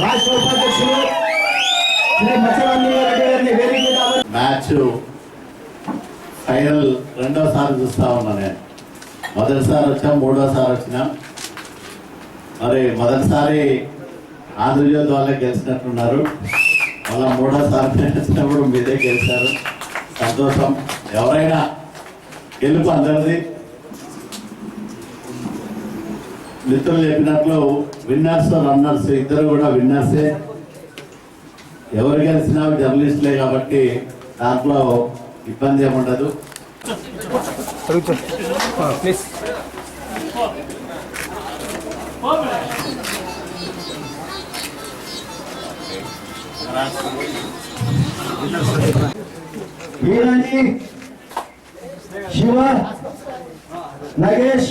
రాష్ట్ర ఉపాధ్యక్షులు match final రెండోసారి చూస్తా ఉన్నా నేను. మొదటిసారి వచ్చాం మూడోసారి వచ్చినా. మరి మొదటిసారి ఆంధ్రజ్యోతి వాళ్ళే గెలిచినట్టున్నారు. మళ్ళీ మూడోసారి వచ్చినప్పుడు మీదే గెలిచారు. సంతోషం. ఎవరైనా గెలుపు అందరిది. మిత్రులు చెప్పినట్లు విన్నర్స్ రన్నర్స్ ఇద్దరు కూడా విన్నర్సే. ఎవరు గెలిచినా జర్నలిస్టులే కాబట్టి దాంట్లో ఇబ్బంది ఏముండదు శివ నగేష్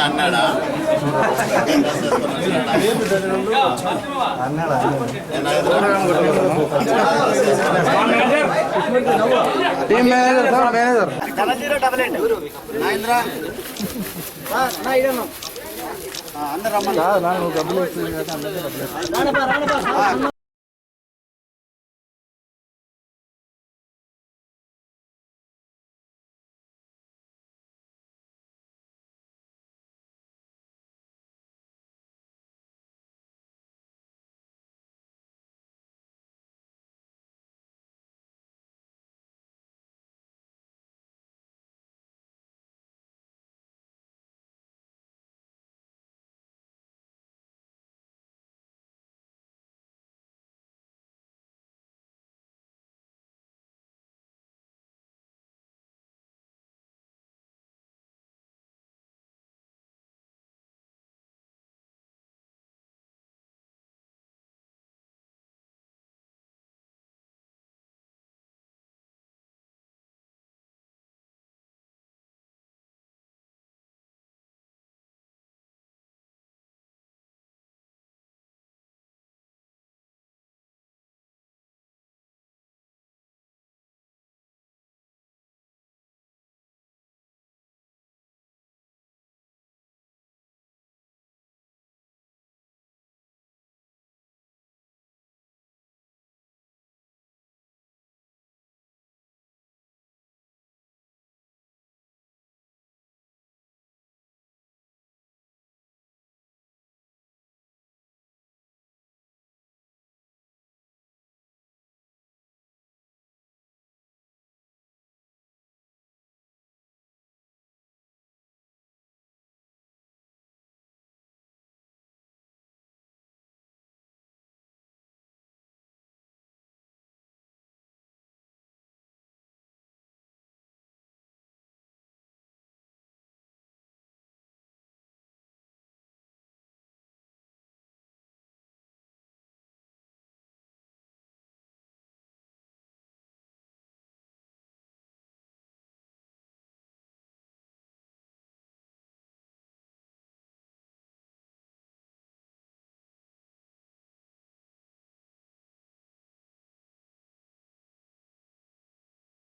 అన్నాడా టీమ్ మేనేజర్ సార్ మేనేజర్. అందరూ డబ్బులు